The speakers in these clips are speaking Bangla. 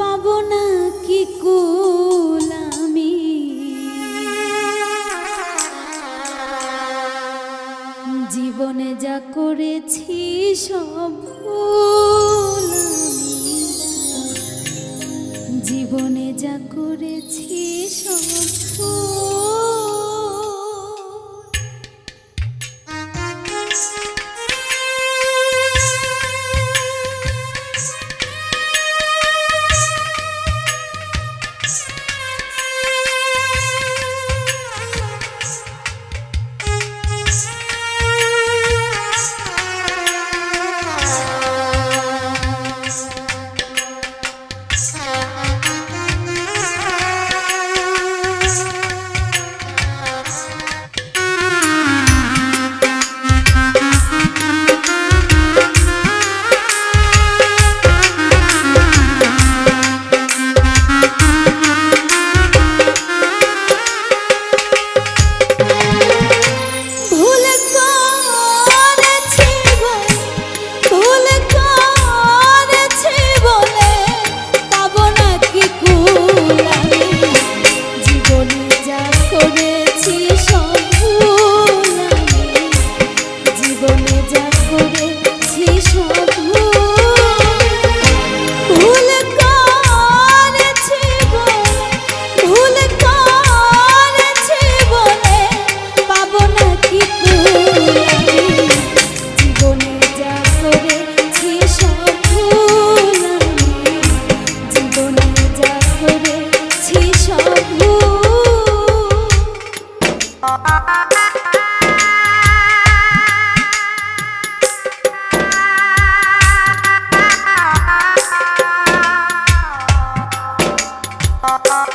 পাব না কি কুল আমি? জীবনে যা করেছি সব জীবনে যা করেছি সব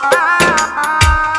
Ah, ah, ah.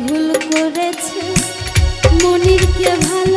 ভুল করেছে মনিরকে ভালো